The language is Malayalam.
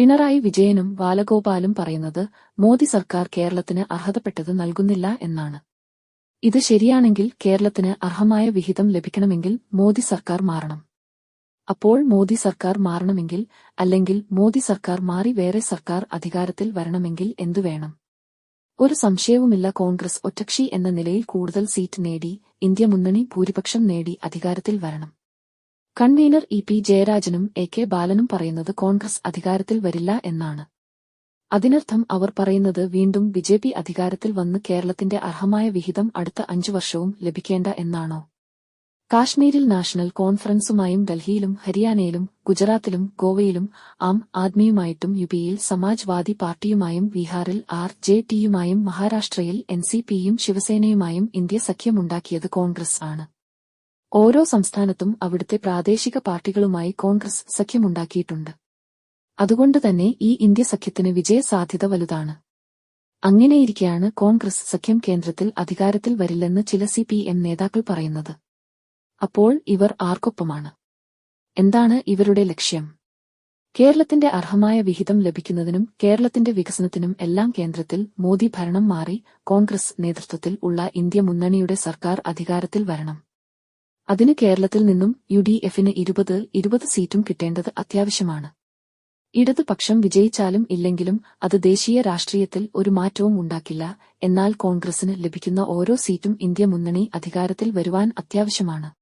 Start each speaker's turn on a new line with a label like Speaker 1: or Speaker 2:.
Speaker 1: പിണറായി വിജയനും ബാലഗോപാലും പറയുന്നത് മോദി സർക്കാർ കേരളത്തിന് അർഹതപ്പെട്ടത് നൽകുന്നില്ല എന്നാണ്. ഇത് ശരിയാണെങ്കിൽ കേരളത്തിന് അർഹമായ വിഹിതം ലഭിക്കണമെങ്കിൽ മോദി സർക്കാർ മാറണം. അപ്പോൾ മോദി സർക്കാർ മാറണമെങ്കിൽ അല്ലെങ്കിൽ മോദി സർക്കാർ മാറി വേറെ സർക്കാർ അധികാരത്തിൽ വരണമെങ്കിൽ എന്തു വേണം? ഒരു സംശയവുമില്ല കോൺഗ്രസ് ഒറ്റക്ഷി എന്ന നിലയിൽ കൂടുതൽ സീറ്റ് നേടി ഇന്ത്യ മുന്നണി ഭൂരിപക്ഷം നേടി അധികാരത്തിൽ വരണം. കൺവീനർ ഇ പി ജയരാജനും എ കെ ബാലനും പറയുന്നത് കോൺഗ്രസ് അധികാരത്തിൽ വരില്ല എന്നാണ്. അതിനർത്ഥം അവർ പറയുന്നത് വീണ്ടും ബിജെപി അധികാരത്തിൽ വന്ന് കേരളത്തിന്റെ അർഹമായ വിഹിതം അടുത്ത അഞ്ചു വർഷവും ലഭിക്കേണ്ട എന്നാണോ? കാശ്മീരിൽ നാഷണൽ കോൺഫറൻസുമായും ഡൽഹിയിലും ഹരിയാനയിലും ഗുജറാത്തിലും ഗോവയിലും ആം ആദ്മിയുമായിട്ടും യുപിയിൽ സമാജ്വാദി പാർട്ടിയുമായും ബീഹാറിൽ ആർ ജെ ടിയുമായും മഹാരാഷ്ട്രയിൽ എൻസിപിയും ശിവസേനയുമായും ഇന്ത്യ സഖ്യമുണ്ടാക്കിയത് കോൺഗ്രസ് ആണ്. ഓരോ സംസ്ഥാനത്തും അവിടുത്തെ പ്രാദേശിക പാർട്ടികളുമായി കോൺഗ്രസ് സഖ്യമുണ്ടാക്കിയിട്ടുണ്ട്. അതുകൊണ്ടുതന്നെ ഈ ഇന്ത്യ സഖ്യത്തിന് വിജയസാധ്യത വലുതാണ്. അങ്ങനെയിരിക്കെയാണ് കോൺഗ്രസ് സഖ്യം കേന്ദ്രത്തിൽ അധികാരത്തിൽ വരില്ലെന്ന് ചില സി പി എം നേതാക്കൾ പറയുന്നത്. അപ്പോൾ ഇവർ ആർക്കൊപ്പമാണ്? എന്താണ് ഇവരുടെ ലക്ഷ്യം? കേരളത്തിന്റെ അർഹമായ വിഹിതം ലഭിക്കുന്നതിനും കേരളത്തിന്റെ വികസനത്തിനും എല്ലാം കേന്ദ്രത്തിൽ മോദി ഭരണം മാറി കോൺഗ്രസ് നേതൃത്വത്തിൽ ഉള്ള ഇന്ത്യ മുന്നണിയുടെ സർക്കാർ അധികാരത്തിൽ വരണം. അതിന് കേരളത്തിൽ നിന്നും യു ഡി എഫിന് ഇരുപത് ഇരുപത് സീറ്റും കിട്ടേണ്ടത് അത്യാവശ്യമാണ്. ഇടതുപക്ഷം വിജയിച്ചാലും ഇല്ലെങ്കിലും അത് ദേശീയ രാഷ്ട്രീയത്തിൽ ഒരു മാറ്റവും ഉണ്ടാക്കില്ല എന്നാൽ കോൺഗ്രസിന് ലഭിക്കുന്ന ഓരോ സീറ്റും ഇന്ത്യ മുന്നണി അധികാരത്തിൽ വരുവാൻ അത്യാവശ്യമാണ്.